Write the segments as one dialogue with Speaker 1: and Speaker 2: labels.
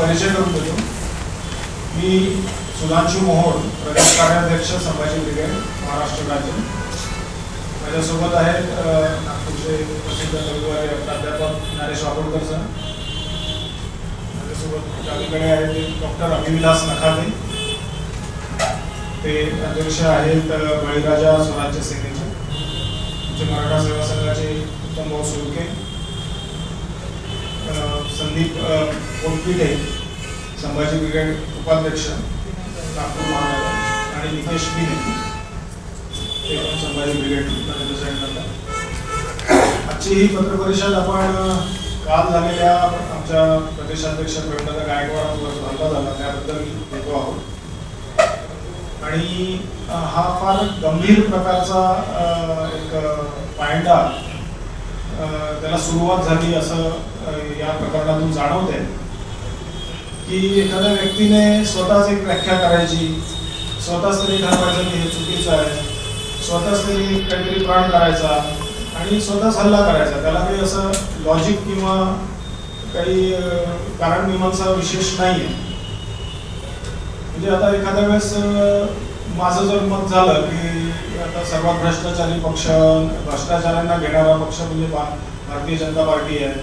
Speaker 1: परिचय करून देतो. मी सुधांशू मोहोळ प्रदेश कार्याध्यक्ष संभाजी ब्रिगेड महाराष्ट्र राज्य. माझ्यासोबत आहेत नागपूरचे प्रसिद्ध रविवारी प्राध्यापक नरेश वाकोडकर सर. माझ्यासोबत डावीकडे आहेत ते डॉक्टर अभिविलास नखाते. ते अध्यक्ष आहेत बळीराजा स्वराज्य सेनेचे. आमचे मराठा सेवा संघाचे उत्तमभाऊ सुळके. संदीप अ, संभाजी ब्रिगेड उपाध्यक्ष नागपूर महानगर आणि निकेश बिने ते पण संभाजी ब्रिगेड रिप्रेझेंट करतात. आजची ही पत्रपरिषद आपण काल झालेल्या आमच्या प्रदेशाध्यक्ष प्रवीणदादा गायकवाडांवर हल्ला झाला त्याबद्दल घेतो आहोत. आणि हा फार गंभीर प्रकारचा एक अ, पायंडा त्याला सुरुवात झाली असं या प्रकरणातून जाणवते की एखाद्या व्यक्तीने स्वतःच एक व्याख्या करायची. स्वतःच तरी ठरवायचं की हे चुकीचं आहे. स्वतःच तरी काहीतरी प्राण करायचा आणि स्वतःच हल्ला करायचा. त्याला काही असं लॉजिक किंवा काही कारण मीमांसा विशेष नाही आहे म्हणजे आता एखाद्या वेळेस माझं जर मत झालं की आता सर्वात भ्रष्टाचारी पक्ष भ्रष्टाचारांना घेणारा पक्ष म्हणजे भारतीय जनता पार्टी आहे.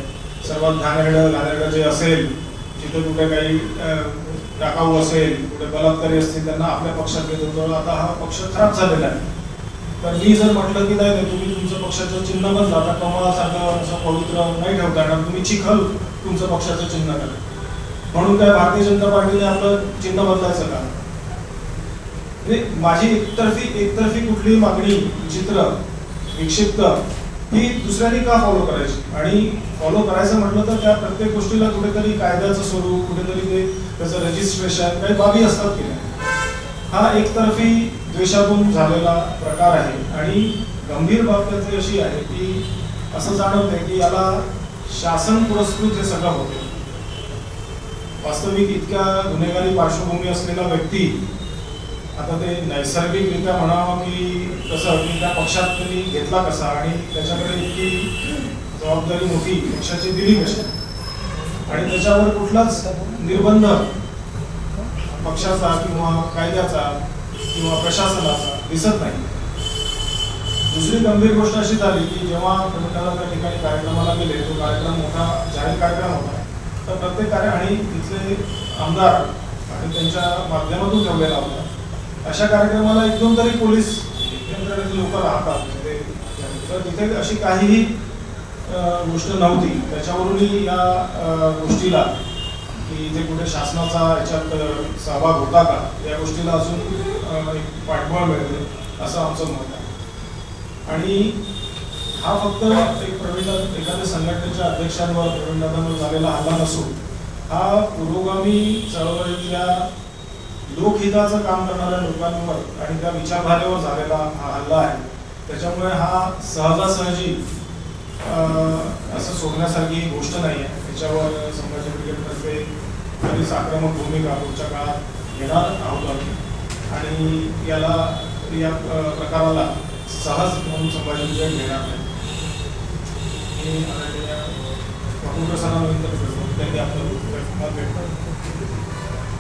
Speaker 1: सर्वात घाणेरडं घाणेरडं जे असेल तिथं कुठे काही टाकाऊ असेल कुठे बलात्कारी असतील त्यांना आपल्या पक्षात घेत होतो आता हा पक्ष खराब झालेला आहे. तर मी जर म्हटलं की नाही तुम्ही तुमचं पक्षाचं चिन्ह बदला. आता कमळासारखं असं पवित्र नाही ठेवता कारण तुम्ही चिखल तुमचं पक्षाचं चिन्ह करा. म्हणून काय भारतीय जनता पार्टीने आपलं चिन्ह बदलायचं का? म्हणजे माझी एकतर्फी एकतर्फी कुठलीही मागणी विचित्र विक्षिप्त ती दुसऱ्यांनी का फॉलो करायची? आणि फॉलो करायचं म्हटलं तर त्या प्रत्येक गोष्टीला कुठेतरी कायद्याचं स्वरूप कुठेतरी ते त्याचं रजिस्ट्रेशन काही बाबी असतात की नाही? हा एकतर्फी द्वेषातून झालेला प्रकार आहे. आणि गंभीर बाब त्याची अशी आहे की असं जाणवतंय की याला शासन पुरस्कृत हे सगळं होते. वास्तविक इतक्या गुन्हेगारी पार्श्वभूमी असलेला व्यक्ती आता ते नैसर्गिकरित्या म्हणावं की कसं की त्या पक्षात तुम्ही घेतला कसा? आणि त्याच्याकडे इतकी जबाबदारी मोठी पक्षाची दिली कशी? आणि त्याच्यावर कुठलाच निर्बंध पक्षाचा किंवा कायद्याचा किंवा प्रशासनाचा दिसत नाही. दुसरी गंभीर गोष्ट अशी झाली की जेव्हा प्रमुखाला त्या ठिकाणी कार्यक्रमाला गेले तो कार्यक्रम मोठा जाहीर कार्यक्रम होता. तर प्रत्येक कार्य आणि तिथले आमदार आणि त्यांच्या माध्यमातून ठेवलेला होता. अशा कार्यक्रमाला एक दोन तरी पोलीस यंत्रणेचे लोक राहतात. म्हणजे तर तिथे अशी काहीही गोष्ट नव्हती. त्याच्यावरूनही या गोष्टीला की इथे कुठे शासनाचा याच्यात सहभाग होता का या गोष्टीला अजून एक पाठबळ मिळते असं आमचं मत आहे. आणि हा फक्त एक प्रवीण एखाद्या संघटनेच्या अध्यक्षांवर प्रवीणदादांवर झालेला हल्ला नसून हा पुरोगामी चळवळीतल्या लोकहिताचं काम करणाऱ्या लोकांवर आणि त्या विचारधारेवर झालेला हा हल्ला आहे. त्याच्यामुळे हा सहजासहजी असं सोडण्यासारखी गोष्ट नाही आहे त्याच्यावर संभाजी ब्रिगेडतर्फे बरीच आक्रमक भूमिका पुढच्या काळात घेणार आहोत आम्ही. आणि याला या प्रकाराला सहज म्हणून संभाजी ब्रिगेड घेणार नाही. मी आदरणीय वकुंठ करतो त्यांनी आपलं मत व्यक्त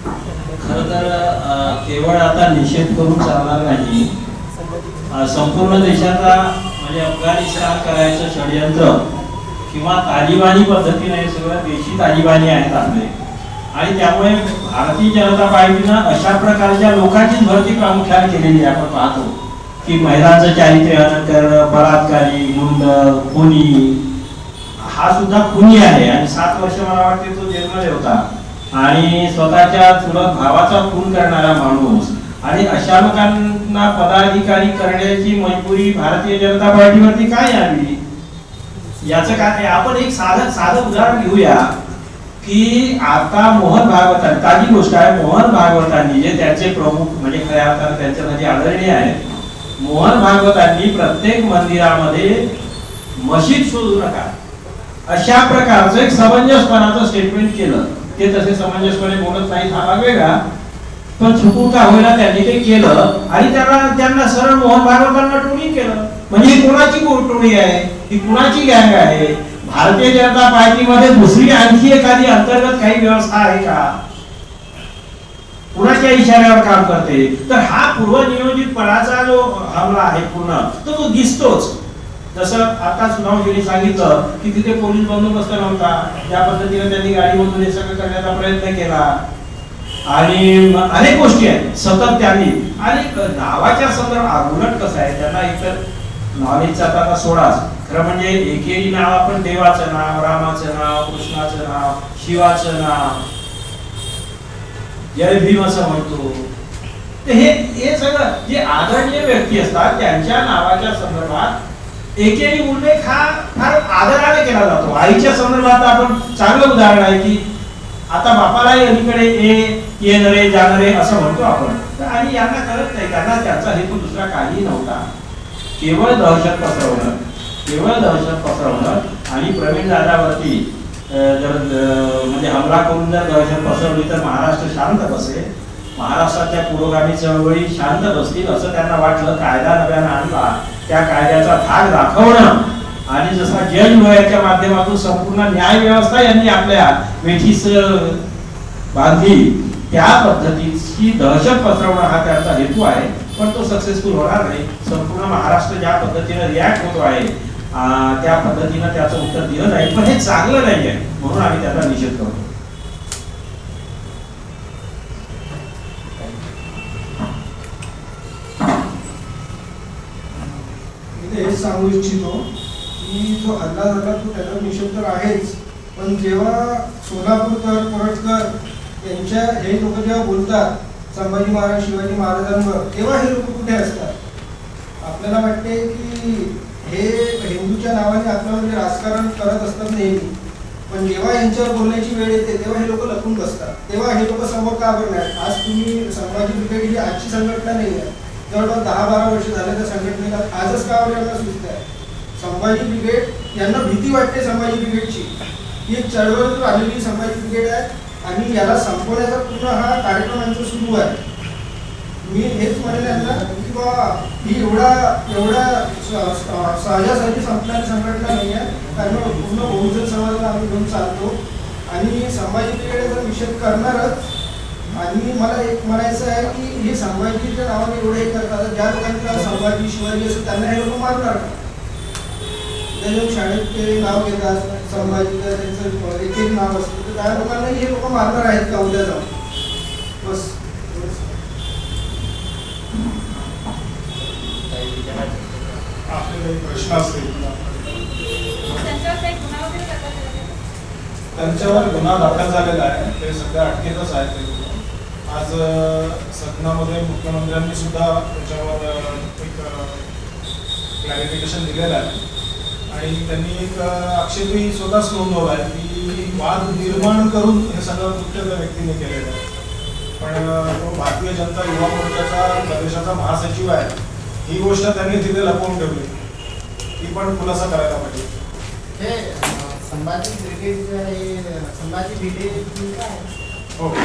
Speaker 2: खर तर केवळ आता निषेध करून चालणार नाही. संपूर्ण देशाचा म्हणजे अफगाणिस्तान करायचं षडयंत्र किंवा तालिबानी पद्धतीने हे सगळं देशी तालिबानी आहेत आपले. आणि त्यामुळे भारतीय जनता पार्टीनं अशा प्रकारच्या लोकांचीच भरती प्रामुख्याने केलेली आहे आपण पाहतो. की महिलांचं चारित्र्य हनन करणं बलात्कारी गुंड खुनी हा सुद्धा खुनी आहे. आणि सात वर्ष मला वाटते तो जेलमध्ये होता. आणि स्वतःच्या चुलत भावाचा खून करणारा माणूस आणि अशा लोकांना पदाधिकारी करण्याची मजबुरी भारतीय जनता पार्टीवरती काय आली याचं काय? आपण एक साधं साधं उदाहरण घेऊया की आता मोहन भागवतांनी ताजी गोष्ट आहे मोहन भागवतांनी जे त्याचे प्रमुख म्हणजे खऱ्या अर्थानं त्यांच्यामध्ये आदरणीय आहेत मोहन भागवतांनी प्रत्येक मंदिरामध्ये मशीद शोधू नका. अशा प्रकारचं एक समंजसपणाचं स्टेटमेंट केलं. ते तसे समंजसपणे बोलत नाहीत हा भाग वेगळा. पण चुकून का होईना त्यांनी ते केलं आणि त्यांना त्यांना सरळ मोहन भागवतांना टोणी केलं. म्हणजे ही कोणाची टोणी आहे? ही कुणाची गँग आहे? भारतीय जनता पार्टीमध्ये दुसरी आणखी एखादी अंतर्गत काही व्यवस्था आहे का? कुणाच्या इशाऱ्यावर काम करते? तर हा पूर्वनियोजितपणाचा जो हमला आहे पूर्ण तो तो दिसतोच. जसं आता सुनावजीने सांगितलं की तिथे पोलीस बंदोबस्त नव्हता. ज्या पद्धतीने त्यांनी गाडीमधून हे सगळं करण्याचा प्रयत्न केला. आणि अनेक गोष्टी आहेत. सतत त्यांनी. आणि नावाच्या संदर्भात उलट कसं आहे त्यांना इतर नॉलेजचा आता सोडाच. खरं म्हणजे एकेरी नाव आपण देवाचं नाव रामाचं नाव कृष्णाचं नाव शिवाचं नाव जय भीम असं म्हणतो. तर हे हे सगळं जे आदरणीय व्यक्ती असतात त्यांच्या नावाच्या संदर्भात एकेरी उल्लेख हा फार आदराने केला जातो. आईच्या संदर्भात आपण चांगलं उदाहरण आहे की आता बापालाही अलीकडे ये येणारे जाणारे असं म्हणतो आपण. तर आणि यांना कळत नाही कारण त्यांचा हेतू दुसरा काही नव्हता. केवळ दहशत पसरवणं केवळ दहशत पसरवणं आणि प्रवीण दादावरती जर म्हणजे हमला करून जर दहशत पसरवली तर महाराष्ट्र शांत बसेल. महाराष्ट्राच्या पुरोगामी चळवळी शांत बसतील असं त्यांना वाटलं. कायदा नव्यानं आणला. त्या कायद्याचा भाग दाखवणं आणि जसा जज वयाच्या माध्यमातून संपूर्ण न्याय व्यवस्था यांनी आपल्या वेठीस बांधली त्या पद्धतीची दहशत पसरवणं हा त्यांचा हेतू आहे. पण तो सक्सेसफुल होणार नाही. संपूर्ण महाराष्ट्र ज्या पद्धतीने रिॲक्ट होतो आहे त्या पद्धतीनं त्याचं उत्तर दिलं नाही पण हे चांगलं नाही आहे म्हणून आम्ही त्याचा निषेध करतो
Speaker 3: मी ते हेच सांगू इच्छितो. की जो हल्ला झाला तो त्याचा निषेध तर आहेच. पण जेव्हा सोलापूरकर कोरटकर यांच्या हे लोक जेव्हा बोलतात संभाजी महाराज शिवाजी महाराजांवर तेव्हा हे लोक कुठे असतात? आपल्याला वाटते की हे हिंदूच्या नावाने आपल्यामध्ये राजकारण करत असतात नेहमी. पण जेव्हा यांच्यावर बोलण्याची वेळ येते तेव्हा हे लोक लपून बसतात. तेव्हा हे लोक समोर का बरं नाही आज तुम्ही संभाजी ब्रिगेड ही आजची संघटना नाही आहे. जवळपास दहा बारा वर्ष झाले त्या संघटनेला आजच का आपल्याला सुचत आहे? संभाजी ब्रिगेड यांना भीती वाटते संभाजी ब्रिगेडची ही एक चळवळ आलेली संभाजी ब्रिगेड आहे आणि याला संपवण्याचा पूर्ण हा कार्यक्रम यांचा सुरू आहे. मी हेच म्हणले यांना की बा ही एवढा एवढा सहजासाठी सहजासहजी संपणारी संघटना नाही आहे. कारण पूर्ण बहुजन समाजाला आम्ही घेऊन चालतो. आणि संभाजी ब्रिगेडचा निषेध करणारच. आणि मला एक म्हणायचं आहे की हे संभाजीच्या नावाने एवढे हे करतात ज्या लोकांना संभाजी शिवाजी असं त्यांना हे लोक मारणार शाळेत ते नाव घेतात संभाजी तर त्यांचं एक एक नाव असतं. तर त्या लोकांना हे लोक मारणार आहेत का उद्या जाऊन? बस
Speaker 1: प्रश्न असतील
Speaker 4: त्यांच्यावर गुन्हा
Speaker 1: दाखल झालेला आहे. ते सध्या अटकेतच आहेत. आज सदनामध्ये मुख्यमंत्र्यांनी सुद्धा त्याच्यावर एक क्लॅरिफिकेशन दिलेलं आहे. आणि त्यांनी एक आक्षेपही स्वतःच नोंदवला आहे की वाद निर्माण करून हे सगळं कृत्य त्या व्यक्तीने केलेलं आहे. पण तो भारतीय जनता युवा मोर्चाचा प्रदेशाचा महासचिव आहे. ही गोष्ट त्यांनी तिथे लपवून ठेवली. ती पण खुलासा करायला पाहिजे.
Speaker 5: हे संभाजी ब्रिगेड संभाजी काय?
Speaker 1: हो.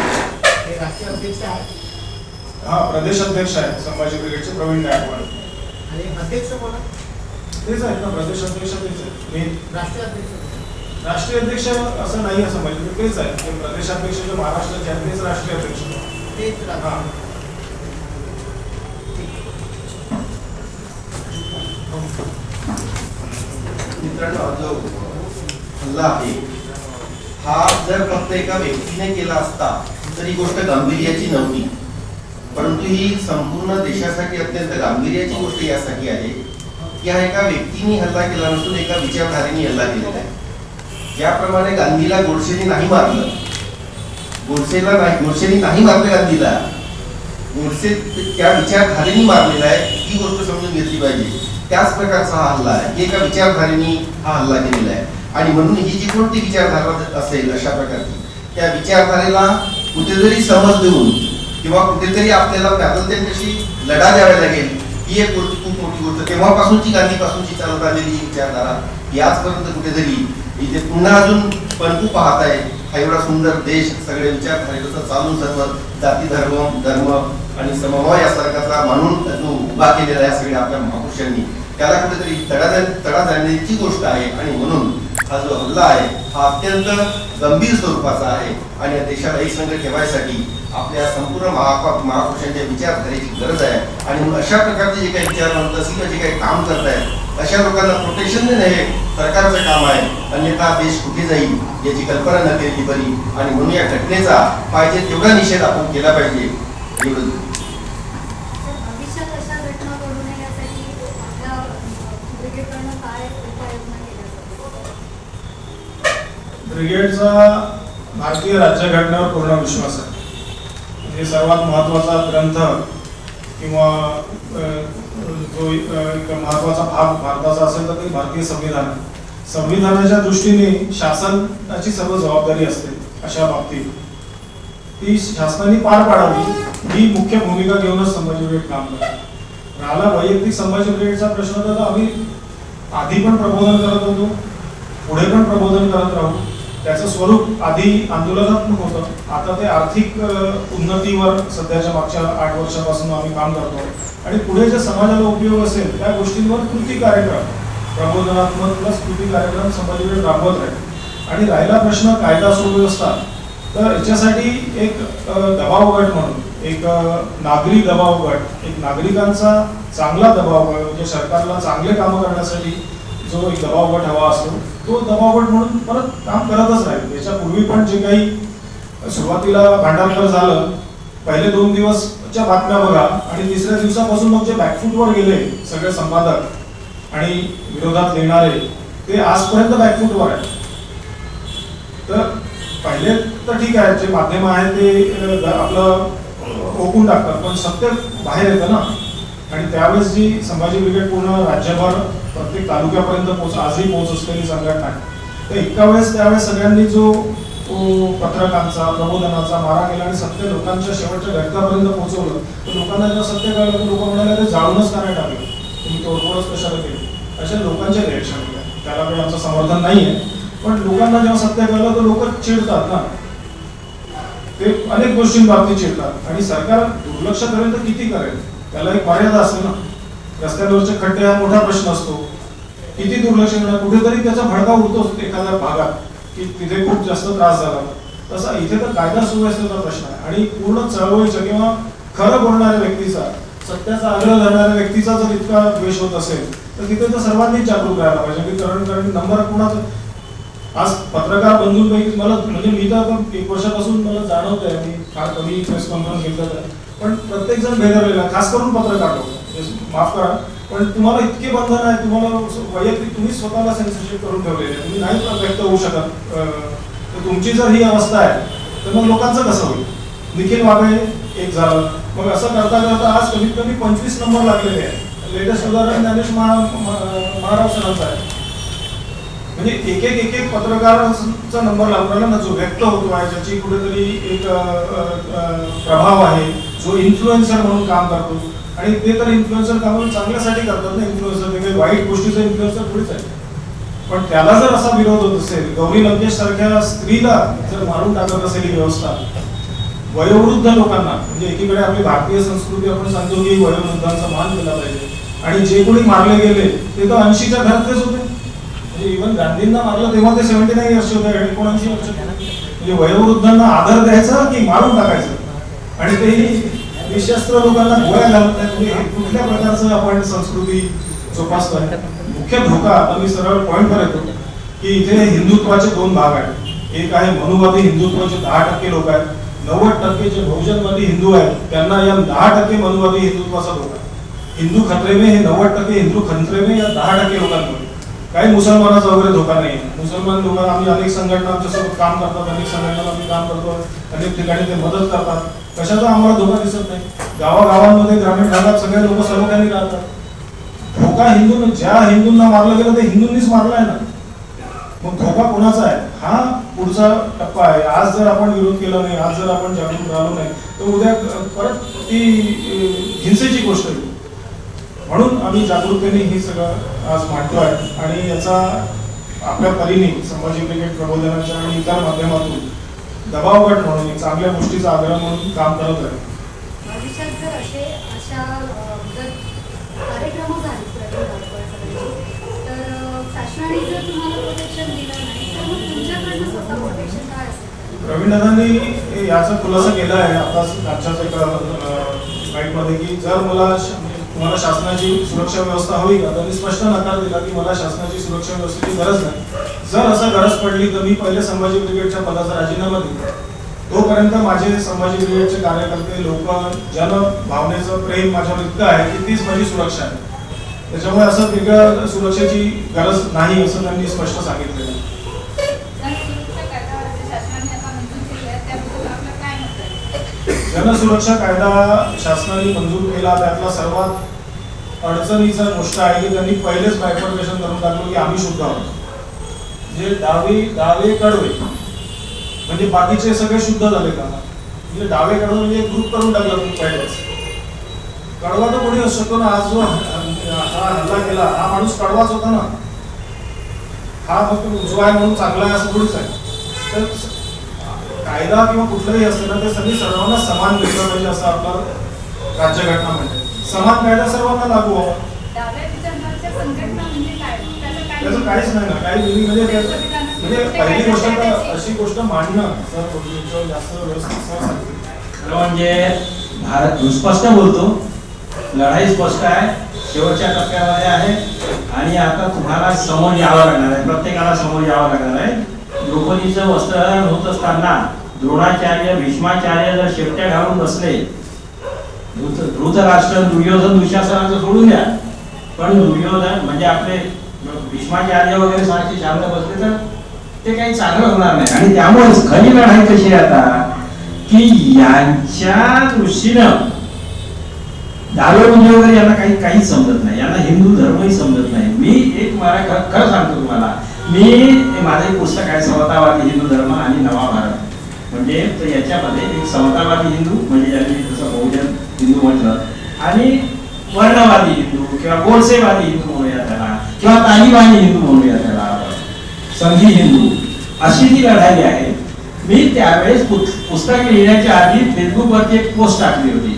Speaker 5: हे राष्ट्रीय अध्यक्ष आहेत
Speaker 1: हा प्रदेश अध्यक्ष आहेत संभाजी ब्रिगेडचे प्रवीण गायकवाड.
Speaker 5: आणि अध्यक्ष कोण? आहे?
Speaker 1: तेच आहेत ना प्रदेश अध्यक्ष तेच आहेत.
Speaker 5: राष्ट्रीय अध्यक्ष
Speaker 1: राष्ट्रीय अध्यक्ष असं नाही असं म्हणजे तेच आहेत. ते प्रदेश अध्यक्ष जे महाराष्ट्राचे आहेत तेच राष्ट्रीय अध्यक्ष.
Speaker 5: तेच
Speaker 1: हा.
Speaker 6: मित्रांनो जो हल्ला आहे हा जर फक्त एका व्यक्तीने केला असता ही गोष्ट गांभीर्याची नव्हती. परंतु ही संपूर्ण देशासाठी अत्यंत गांभीर्याची गोष्ट यासाठी आहे की हा एका व्यक्तीने हल्ला केला नसून एका विचारधारेने हल्ला केलेला आहे. ज्याप्रमाणे गांधीला गोडसेने नाही मारलं गोडसेला नाही गोडसेने नाही मारलं गांधीला गोडसे त्या विचारधारेने मारलेला आहे ही गोष्ट समजून घेतली पाहिजे. त्याच प्रकारचा हा हल्ला आहे. की एका विचारधारेने हा हल्ला केलेला आहे. आणि म्हणून ही जी कोणती विचारधारा असेल अशा प्रकारची त्या विचारधारेला कुठेतरी समज देऊन किंवा कुठेतरी आपल्याला त्याबद्दल लढा द्यावा लागेल ही एक गोष्ट खूप मोठी गोष्ट. तेव्हापासूनची गांधीपासूनची चालत आलेली विचारधारा ही आजपर्यंत कुठेतरी इथे पुन्हा अजून पणकू पाहत आहे. हा एवढा सुंदर देश सगळे विचारधारेचा चालून सर्व जाती धर्म धर्म आणि समभाव यासारखाचा म्हणून जो उभा केलेला आहे सगळ्या आपल्या महापुरुषांनी त्याला कुठेतरी तडा तडा जाण्याची गोष्ट आहे. आणि म्हणून हा जो हल्ला आहे हा अत्यंत गंभीर स्वरूपाचा आहे आणि या देशाला एकसंघ ठेवायसाठी आपल्या संपूर्ण महापा महापुरुषांच्या विचारधारेची गरज आहे. आणि म्हणून अशा प्रकारचे जे काही विचारवंत असतील किंवा जे काही काम करत आहेत अशा लोकांना प्रोटेक्शन देणं हे सरकारचं काम आहे. अन्यथा देश कुठे जाईल याची कल्पना न केली बरी आणि म्हणून या घटनेचा पाहिजे तेवढा निषेध आपण केला पाहिजे एवढं
Speaker 4: तर भविष्यात अशा घटना घडू नये यासाठी आपल्या ब्रिगेडकडनं काय उपाययोजना केल्या जातात
Speaker 1: ब्रिगेडचा भारतीय राज्यघटनेवर पूर्ण विश्वास आहे. म्हणजे सर्वात महत्त्वाचा ग्रंथ किंवा जो एक महत्त्वाचा भाग भारताचा असेल तर ते भारतीय संविधान संविधानाच्या दृष्टीने शासनाची सर्व जबाबदारी असते अशा बाबतीत. ती शासनाने पार पाडावी ही मुख्य भूमिका घेऊनच संभाजी ब्रिगेड काम करते. राहिला वैयक्तिक संभाजी ब्रिगेडचा प्रश्न तर आम्ही आधी पण प्रबोधन करत होतो पुढे पण प्रबोधन करत राहू. त्याचं स्वरूप आधी आंदोलनात्मक होतं. आता ते आर्थिक उन्नतीवर सध्याच्या मागच्या आठ वर्षापासून आम्ही काम करतो. आणि पुढे जे समाजाला उपयोग असेल त्या गोष्टींवर कृती कार्यक्रम प्रबोधनात्मक प्लस कृती कार्यक्रम समाजाकडे राबवत आहे आणि राहिला प्रश्न कायदा सुव्यवस्था तर याच्यासाठी एक दबाव गट म्हणून एक नागरी दबाव गट एक नागरिकांचा चांगला दबाव गट म्हणजे सरकारला चांगले कामं करण्यासाठी जो एक दबाव गट हवा असतो तो दबावट म्हणून परत काम करतच राहील. याच्यापूर्वी पण जे काही सुरुवातीला भांडारकर झालं पहिले दोन दिवसच्या बातम्या बघा आणि तिसऱ्या दिवसापासून मग जे बॅकफूटवर गेले सगळे संपादक आणि विरोधात लिहिणारे ते आजपर्यंत बॅकफूटवर आहे तर पहिले तर ठीक आहे जे माध्यम आहे ते आपलं ओकून टाकतात पण सत्य बाहेर येतं ना. आणि त्यावेळेस जी संभाजी ब्रिगेड पूर्ण राज्यभर प्रत्येक तालुक्यापर्यंत पोहोच आजही पोहोच असलेली संघटना आहे. तर इतका वेळेस त्यावेळेस सगळ्यांनी जो पत्रकांचा प्रबोधनाचा मारा केला आणि सत्य लोकांच्या शेवटच्या घटकापर्यंत पोहोचवलं तर लोकांना जेव्हा सत्य कळलं तर लोक म्हणाले ते जाळूनच का नाही टाकलं? तुम्ही तोडफोडच कशाला केली? अशा लोकांच्या रिॲक्शन होत्या. त्याला काही आमचं समर्थन नाही आहे पण लोकांना जेव्हा सत्य कळलं तर लोक चिडतात ना. ते अनेक गोष्टींबाबतीत चिडतात. आणि सरकार दुर्लक्ष करेल तर किती करेल? त्याला एक मर्यादा असेल ना. रस्त्यावरचे खड्डे हा मोठा प्रश्न असतो. किती दुर्लक्ष करणार कुठेतरी त्याचा भडका उडतोच एखाद्या भागात की तिथे खूप जास्त त्रास झाला. तसा इथे तर कायदा सुव्यवस्थेचा प्रश्न आहे. आणि पूर्ण चळवळीचा किंवा खरं बोलणाऱ्या व्यक्तीचा सत्याचा आग्रह धरणाऱ्या व्यक्तीचा जर इतका द्वेष होत असेल तर तिथे तर सर्वांनीच जागरूक राहायला पाहिजे. की कारण कारण नंबर कुणाचं? आज पत्रकार बंधूंपैकी मला म्हणजे मी तर एक वर्षापासून मला जाणवत आहे मी फार कमी प्रेस कॉन्फरन्स घेतलं पण प्रत्येक जण भेदरलेला खास करून पत्रकार लोक. माफ करा. पण तुम्हाला इतके बंधन आहे तुम्हाला वैयक्तिक तुम्ही स्वतःला सेन्सरशिप करून ठेवलेले आहे. तुम्ही नाही व्यक्त होऊ शकत? अं, तर तुमची जर ही अवस्था आहे तर मग लोकांचं कसं होईल? निखिल वागळे एक झालं. मग असं करता करता आज कमीत कमी पंचवीस नंबर लागलेले आहे लेटेस्ट उदाहरण ज्ञानेश महा महाराव सरांचं आहे. म्हणजे एक एक एक एक पत्रकारांचा नंबर लागला ना जो व्यक्त होतो आहे ज्याची कुठेतरी एक प्रभाव आहे जो इन्फ्लुएन्सर म्हणून काम करतो. आणि ते तर इन्फ्लुएन्सर कामाला चांगल्यासाठी करतात ना इन्फ्लुएन्सर ते वाईट गोष्टीचा इन्फ्लुएन्सर थोडीच आहे. पण त्याला जर असा विरोध होत असेल गौरी लंकेश सारख्या स्त्रीला जर मारून टाकत असेल ही व्यवस्था वयोवृद्ध लोकांना म्हणजे एकीकडे आपली भारतीय संस्कृती आपण सांगतो की वयोवृद्धांचा मान केला पाहिजे. आणि जे कोणी मारले गेले ते तर ऐंशीच्या घरातलेच होते. म्हणजे इव्हन गांधींना मारलं तेव्हा ते सेव्हन्टी नाईन वर्ष होते एकोणऐंशी वर्ष म्हणजे वयोवृद्धांना आदर द्यायचा की मारून टाकायचं? आणि तेही निशस्त्र लोकांना गोळ्या घालत नाही. म्हणजे कुठल्या प्रकारचं आपण संस्कृती जोपासतोय? मुख्य धोका आता मी सरळ पॉईंटवर येतो की इथे हिंदुत्वाचे दोन भाग आहेत. एक आहे मनुवादी हिंदुत्वाचे दहा टक्के लोक आहेत. नव्वद टक्के जे बहुजनवादी हिंदू आहेत. त्यांना या दहा टक्के मनुवादी हिंदुत्वाचा धोका आहे. हिंदू खत्रेमे हे नव्वद टक्के हिंदू खंत्रेमे या दहा टक्के लोकांमध्ये काही मुसलमानाचा वगैरे धोका नाही. मुसलमान लोक आम्ही अनेक संघटना आमच्यासोबत काम करतात अनेक संघटना आम्ही काम करतो अनेक ठिकाणी ते मदत करतात. कशाचा आम्हाला धोका दिसत नाही. गावागावांमध्ये ग्रामीण भागात सगळे लोक सर्वकाही राहतात. धोका हिंदू ज्या हिंदूंना मारलं गेलं ते हिंदूंनीच मारलाय ना. मग धोका कोणाचा आहे? हा पुढचा टप्पा आहे. आज जर आपण विरोध केला नाही आज जर आपण जागरूक राहिलो नाही तर उद्या परत ती हिंसेची गोष्ट आहे. म्हणून आम्ही जागरूकतेने हे सगळं आज मांडतोय आणि याचा आपल्या परीने संभाजी ब्रिगेड प्रबोधनाच्या आणि इतर माध्यमातून दबाव गट म्हणून चांगल्या गोष्टीचा आग्रह म्हणून काम करत आहे.
Speaker 4: भविष्यात जर असे अशा अ, जर कार्यक्रम झाले प्रवीण गावकर सगळ्यांचे, तर अ, शासन शासनाने जर तुम्हाला प्रोटेक्शन दिलं नाही तर मग तुमच्याकडनं स्वतः प्रोटेक्शन काय असेल?
Speaker 1: रवींद्रनाथांनी याचा खुलासा केला आहे. आताच आजच्याच एका बाईटमध्ये की जर मला तुम्हाला शासनाची सुरक्षा व्यवस्था हवी का? तर मी स्पष्ट नकार दिला की मला शासनाची सुरक्षा व्यवस्थेची गरज नाही. जर असं गरज पडली तर मी पहिले संभाजी ब्रिगेडच्या पदाचा राजीनामा दिला तोपर्यंत माझे संभाजी ब्रिगेडचे कार्यकर्ते लोक जन भावनेचं प्रेम माझ्यावर इतकं आहे की तीच माझी सुरक्षा आहे. त्याच्यामुळे असं वेगळ्या सुरक्षेची गरज नाही असं त्यांनी स्पष्ट सांगितलेलं आहे
Speaker 7: जनसुरक्षा कायदा राज्य शासनाने आता मंजूर केला आहे त्याबद्दल आपलं काय मत आहे
Speaker 1: जनसुरक्षा कायदा शासनाने मंजूर केला त्यातला सर्वात अडचणीचा गोष्ट आहे की त्यांनी पहिलेच बायफर्मेशन करून टाकलं की आम्ही शुद्ध आहोत. जे डावे डावे कडवे. म्हणजे बाकीचे सगळे शुद्ध झाले का? म्हणजे डावे कडवे म्हणजे ग्रुप करून टाकला तुम्ही पहिलेच. कडवा तर कोणी असू शकतो ना आज जो हा हल्ला केला हा माणूस कडवाच होता ना. हा फक्त उजवा आहे म्हणून चांगला आहे असं थोडीच आहे. तर कायदा किंवा कुठलंही असतं ना ते सगळी सर्वांना समान भेटलं पाहिजे असं आपलं राज्यघटना म्हणते समान कायदा सर्वांना लागू व्हावा.
Speaker 7: म्हणजे काय? त्याचं
Speaker 1: काहीच नाही ना. काही वेगळी म्हणजे म्हणजे पहिली गोष्ट अशी गोष्ट मांडणं सर जास्त व्यवस्थित
Speaker 2: म्हणजे भारत स्पष्ट बोलतो. लढाई स्पष्ट आहे. शेवटच्या टप्प्यामध्ये आहे. आणि आता तुम्हाला समोर यावं लागणार आहे. प्रत्येकाला समोर यावं लागणार आहे. द्रौपदीचं वस्त्रहरण होत असताना द्रोणाचार्य भीष्माचार्य जर शेपट्या घालून बसले धृतराष्ट्र दुर्योधन दुशासनाचं सोडून द्या. पण दुर्योधन म्हणजे आपले भीष्माचार्य वगैरे सारखे शांत बसले तर ते काही चांगलं होणार नाही. आणि त्यामुळेच खरी लढाई कशी आता? की यांच्या दृष्टीनं डावे म्हणजे वगैरे यांना काही काहीच समजत नाही. यांना हिंदू धर्मही समजत नाही. मी एक मला खरं सांगतो तुम्हाला. मी माझं एक पुस्तक आहे समतावादी हिंदू धर्म आणि नवा भारत. म्हणजे तर याच्यामध्ये एक समतावादी हिंदू म्हणजे ज्यांनी जसं बहुजन हिंदू म्हटलं आणि वर्णवादी हिंदू किंवा गोडसेवादी हिंदू म्हणूया त्याला किंवा तालिबानी हिंदू म्हणूया त्याला संघी हिंदू अशी ती लढाई आहे. मी त्यावेळेस पुस्तक लिहिण्याच्या आधी फेसबुकवरती एक पोस्ट टाकली होती.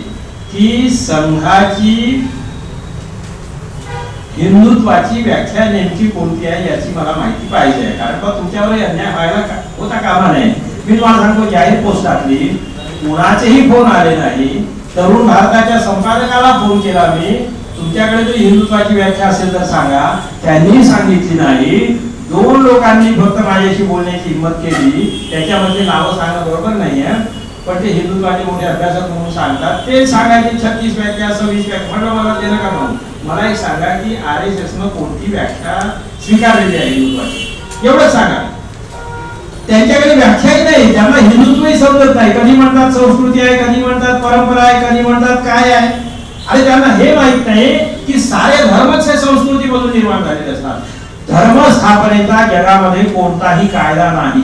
Speaker 2: की संघाची हिंदुत्वाची व्याख्या नेमकी कोणती आहे याची मला माहिती पाहिजे आहे. कारण तुमच्यावर अन्याय व्हायला होता कामा नये. मी तुम्हाला सांगतो जाहीर पोस्ट टाकली कुणाचेही फोन आले नाही. तरुण भारताच्या संपादकाला फोन केला मी. तुमच्याकडे जर हिंदुत्वाची व्याख्या असेल तर सांगा. त्यांनी सांगितली नाही. दोन लोकांनी फक्त माझ्याशी बोलण्याची हिंमत केली. त्याच्यामध्ये नावं सांगणं बरोबर नाहीये पण ते हिंदुत्वाचे मोठे अभ्यासक म्हणून सांगतात. ते सांगायचे छत्तीस व्याख्या सव्वीस व्याख्या. म्हटलं मला ते नका म्हणून? मला एक सांगा की आर एस एस न कोणती व्याख्या स्वीकारलेली आहे हिंदुत्वाची? एवढंच सांगा. त्यांच्याकडे व्याख्याही नाही. त्यांना हिंदुत्वही समजत नाही. कधी म्हणतात संस्कृती आहे कधी म्हणतात परंपरा आहे कधी म्हणतात काय आहे. आणि त्यांना हे माहीत नाही की सारे धर्मच हे संस्कृतीमधून निर्माण झालेले असतात. धर्म स्थापनेचा जगामध्ये कोणताही कायदा नाही.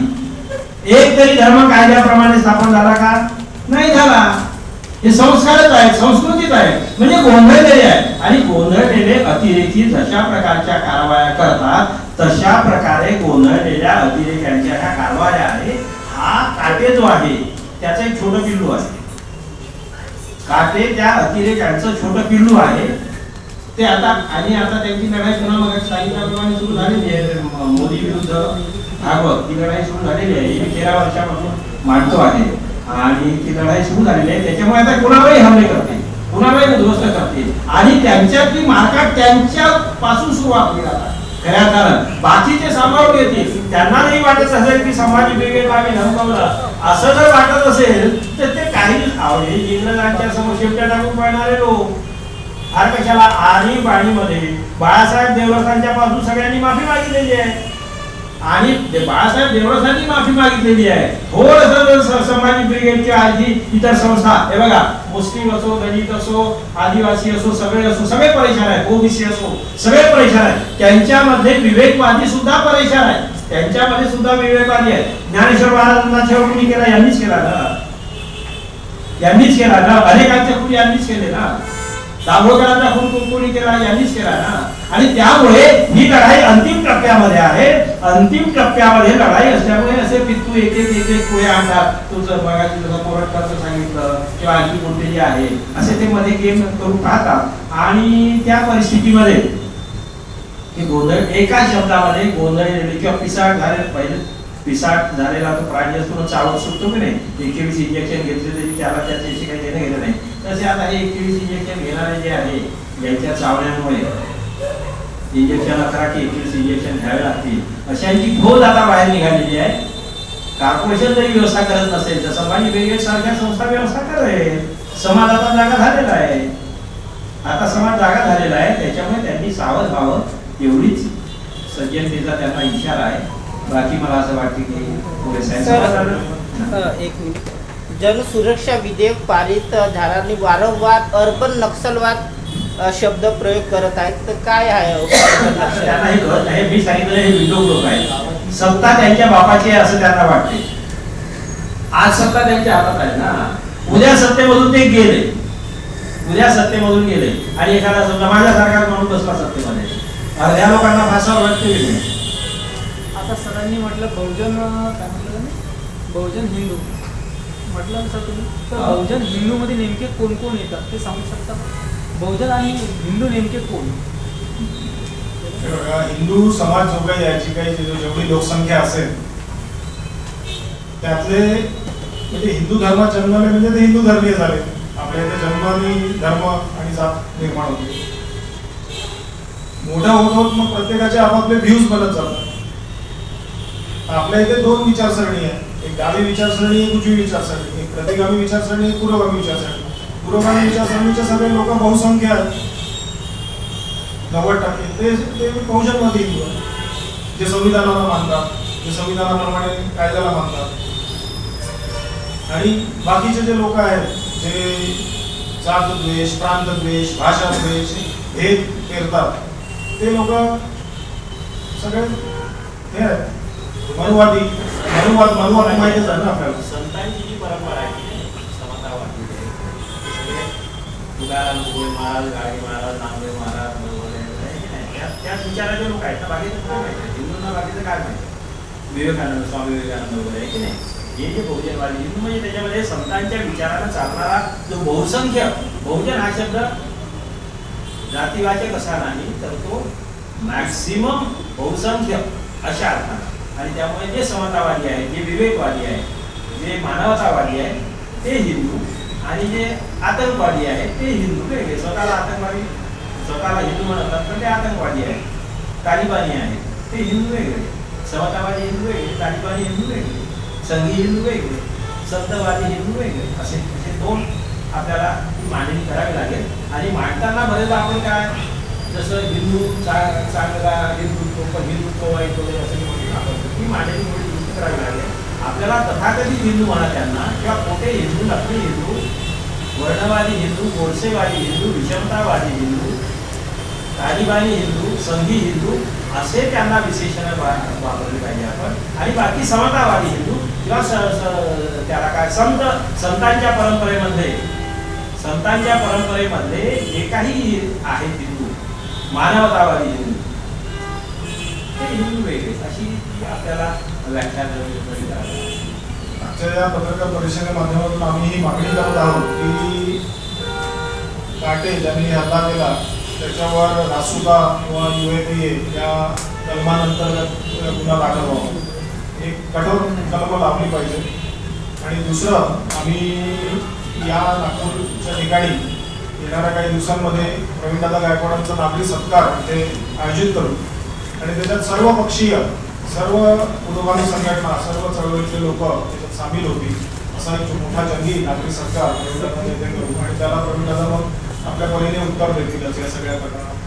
Speaker 2: एक तरी धर्म कायद्याप्रमाणे स्थापन झाला का? नाही झाला. हे संस्कारच आहेत संस्कृतीच आहे. म्हणजे गोंधळलेले आहे. आणि गोंधळलेले अतिरेकी जशा प्रकारच्या कारवाया करतात तशा प्रकारे गोंधळलेल्या अतिरेक्यांच्या ह्या कारवाया आहे. हा काटे जो आहे. त्याचं एक छोटं पिल्लू आहे. काटे त्या अतिरेक्यांचं छोटं पिल्लू आहे. ते आता आणि आता त्यांची लढाई पुन्हा मग सांगितल्याप्रमाणे सुरू झालेली आहे. मोदी विरुद्ध भागवत. ही लढाई सुरू झालेली आहे. मी तेरा वर्षापासून मांडतो आहे. आणि ती लढाई सुरू झालेली आहे. त्याच्यामुळे आता कुणावरही हल्ले करते कुणावरही उद्ध्वस्त करते आणि त्यांच्यातली मार्का त्यांच्या पासून सुरुवात आपली आता. खऱ्या कारण. बाकीचे सांभाळून येतील त्यांना नाही वाटत असेल की संभाजी ब्रिगेडला आम्ही धमकावलं असं जर वाटत असेल तर ते काही आवडे इंग्रजांच्या समोर शेपट्या टाकून पळणारे लोक. फार कशाला आणीबाणीमध्ये बाळासाहेब देवस्थानच्या पासून सगळ्यांनी माफी मागितलेली आहे. आणि बाळासाहेब देवळासाठी माफी मागितलेली आहे. थोडस जर स- आधी इतर संस्था हे बघा मुस्लिम असो दलित असो आदिवासी असो सगळे असो सगळे परेशान आहेत. ओबीसी असो सगळे परेशान आहेत. त्यांच्यामध्ये विवेकवादी सुद्धा परेशान आहेत. त्यांच्यामध्ये सुद्धा विवेकवादी आहेत. ज्ञानेश्वर महाराजांना छळ कुणी केला? यांनीच केला ना. यांनीच केला ना. अनेकांच्या कुणी यांनीच केले ना. दाभोदरांचा खून कोण- कोणी केला? यांनीच केला ना. आणि त्यामुळे ही लढाई अंतिम टप्प्यामध्ये आहे अंतिम टप्प्यामध्ये लढाई असल्यामुळे असे पितू एक एक एक एक पुढे आणतात तुझं मगाशी जसं कोरटकरचं सांगितलं किंवा आणखी कोणते जे आहे असे ते मध्ये गेम करून पाहतात आणि त्या परिस्थितीमध्ये हे गोंधळ एका शब्दामध्ये गोंधळलेले किंवा पिसाट झाले पहिले पिसाट झालेला तो प्राणी असतो तो चावत सुटतो की नाही? एकवीस इंजेक्शन घेतले तरी त्याला त्याच्याशी काही देणं घेणं नाही. तसे आता हे एकवीस इंजेक्शन घेणारे जे आहे यांच्या चावण्यामुळे इंजेक्शन अकरा की एकवीस इंजेक्शन घ्यावे लागतील. अशांची भोज आता बाहेर निघालेली आहे. कॉर्पोरेशन जरी व्यवस्था करत नसेल तर संभाजी ब्रिगेड सारख्या संस्था व्यवस्था करत आहे समाज आता जागा झालेला आहे. आता समाज जागा झालेला आहे त्याच्यामुळे त्यांनी सावध व्हावं. एवढीच सज्जनतेचा त्यांना इशारा आहे. बाकी मला असं वाटतं की
Speaker 8: एक मिनिट. जनसुरक्षा विधेयक पारित झाल्याने वारंवार अर्बन नक्षलवाद शब्द प्रयोग करत आहेत. तर काय आहे
Speaker 2: हे मी सांगितलं हे सत्ता त्यांच्या बापाची आहे असं त्यांना वाटते. आज सत्ता त्यांच्या हातात आहे ना. उद्या सत्तेमधून ते गेले. उद्या सत्तेमधून गेले. आणि एखादा समजा माझ्यासारखा म्हणून बसला सत्तेमध्ये. अर्ध्या लोकांना फासावर वाटते नाही?
Speaker 9: आता सरांनी म्हटलं बहुजन काय म्हटलं त्यांनी? बहुजन हिंदू. म्हटलं सर तुम्ही? तर. बहुजन हिंदूमध्ये नेमके कोण कोण येतात ते सांगू शकता बहुजन आणि हिंदू नेमके कोण?
Speaker 1: बघा, हिंदू समाज जो काही याची काही जेवढी लोकसंख्या असेल त्यातले म्हणजे हिंदू धर्मात जन्मले म्हणजे ते हिंदू धर्मीय झाले. आपल्या इथे जन्म आणि धर्म आणि जात निर्माण होते. मोठा होत होत मग प्रत्येकाचे आपापले व्ह्यूज बनत जातात. आपल्या इथे दोन विचारसरणी आहे एक डावी विचारसरणी एक उजवी विचारसरणी. एक प्रतिगामी विचारसरणी एक पुरोगामी विचारसरणी. पुरोगामी विचारसरणीचे सगळे लोक बहुसंख्य आहेत नव्वद टक्के ते ते बहुजनवादी हिंदू आहेत जे संविधानाला मानतात जे संविधानाप्रमाणे कायद्याला मानतात. आणि बाकीचे जे लोक आहेत जे जातद्वेष प्रांतद्वेष भाषाद्वेष हे पेरतात. ते लोक सगळे हे आहेत. मनुवादी मनुवाद मनुवाद माहितीच आहे ना आपल्याला.
Speaker 2: संतांची जी परंपरा आहे की नाही, समतावादी आहे. सगळे तुकाराम महाराज गाडी महाराज नामदेव महाराज बरोबर की नाही? त्या- त्याच विचाराचे लोक आहेत ना बाकीचं काय माहिती हिंदूंना बाकीचं काय माहिती? विवेकानंद स्वामी विवेकानंद वगैरे आहे की नाही? हे जे बहुजनवादी हिंदू म्हणजे त्याच्यामध्ये संतांच्या विचाराला चालणारा जो बहुसंख्य बहुजन हा शब्द जातीवाचक असा नाही तर तो मॅक्सिमम बहुसंख्य अशा अर्थानं. आणि त्यामुळे जे समतावादी आहे जे विवेकवादी आहे जे मानवतावादी आहे ते हिंदू आणि जे आतंकवादी आहेत ते हिंदू वेगळे स्वतःला आतंकवादी स्वतःला हिंदू म्हणतात पण ते आतंकवादी आहेत तालिबानी आहेत ते हिंदू वेगळे समतावादी हिंदू वेगळे तालिबानी हिंदू वेगळे संघी हिंदू वेगळे संतवादी हिंदू वेगळे असे असे दोन आपल्याला मांडणी करावी लागेल. आणि मांडताना बरेच आपण काय जसं हिंदू चांगला हिंदुत्व पण हिंदुत्व वाईट वगैरे असं जे आपण ती मांडणी थोडी दुरुस्त करावी लागेल. आपल्याला तथाकथित हिंदू म्हणा त्यांना किंवा कोठे हिंदू नकली हिंदू वर्णवादी हिंदू गोडसेवादी हिंदू विषमतावादी हिंदू तालिबानी हिंदू संघी हिंदू असे त्यांना विशेषण वापरले पाहिजे आपण. आणि बाकी समतावादी हिंदू किंवा स- त्याला काय संत संतांच्या परंपरेमध्ये संतांच्या परंपरेमध्ये जे काही आहेत हिंदू मानवतावादी हिंदू. ते हिंदू वेगळे अशी आपल्याला व्याख्या करावी
Speaker 1: आजच्या या पत्रकार परिषदेच्या माध्यमातून आम्ही ही मागणी करत आहोत की काटे ज्यांनी हल्ला केला त्याच्यावर रासुका किंवा युएपीए या कलमांतर्गत गुन्हा दाखल व्हावा. एक कठोर कलम लावली पाहिजे. आणि दुसरं आम्ही या नागपूरच्या ठिकाणी येणाऱ्या काही दिवसांमध्ये प्रवीणदादा गायकवाडांचा नागरी सत्कार ते आयोजित करू. आणि त्याच्यात सर्व पक्षीय सर्व पुरोगामी संघटना सर्व चळवळीतले लोक सामील होती. असा एक मोठा जंगी नागरी सरकार प्रविधांना करू. आणि त्याला प्रविधाला मग आपल्या परीने उत्तर देतील या सगळ्या प्रकरणात.